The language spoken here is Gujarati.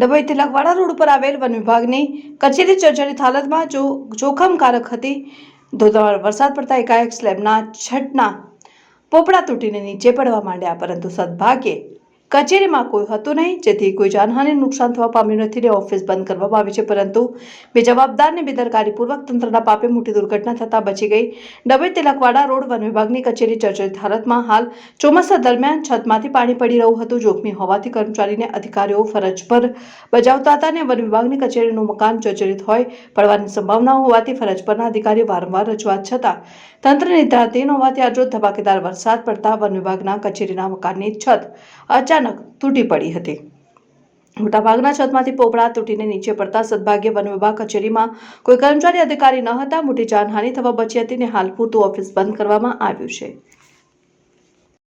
ડભોઈ તિલકવાડા રોડ પર આવેલ વન વિભાગની કચેરી જર્જરિત હાલતમાં જો જોખમકારક હતી. ધોધમાર વરસાદ પડતા એકાએક સ્લેબના છટના પોપડા તૂટીને નીચે પડવા માંડ્યા, પરંતુ સદભાગ્યે કચેરીમાં કોઈ હતું નહીં, જેથી કોઈ જાનહાનિ નુકસાન થવા પામ્યું નથી ને ઓફિસ બંધ કરવામાં આવી છે. પરંતુ બે જવાબદારની બેદરકારીપૂર્વક તંત્રના પાપે મોટી દુર્ઘટના થતાં બચી ગઈ. ડબે તિલકવાડા રોડ વન વિભાગની કચેરી ચર્ચિત હાલતમાં હાલ ચોમાસા દરમિયાન છતમાંથી પાણી પડી રહ્યું હતું. જોખમી હોવાથી કર્મચારીને અધિકારીઓ ફરજ પર બજાવતા હતા અને વન વિભાગની કચેરીનું મકાન જર્જરિત હોય પડવાની સંભાવના હોવાથી ફરજ પરના અધિકારીઓ વારંવાર રજૂઆત છતાં તંત્ર નિદ્રાધીન હોવાથી આજરોજ ધમાકેદાર વરસાદ પડતા વન વિભાગના કચેરીના મકાનની છત અચાનક તૂટી પડી હતી. મોટાભાગના છતમાંથી પોપડા તૂટીને નીચે પડતા સદભાગ્ય વન વિભાગ કચેરીમાં કોઈ કર્મચારી અધિકારી ન હતા, મોટી જાનહાનિ થવા બચી હતી ને હાલ પૂરતું ઓફિસ બંધ કરવામાં આવ્યું છે.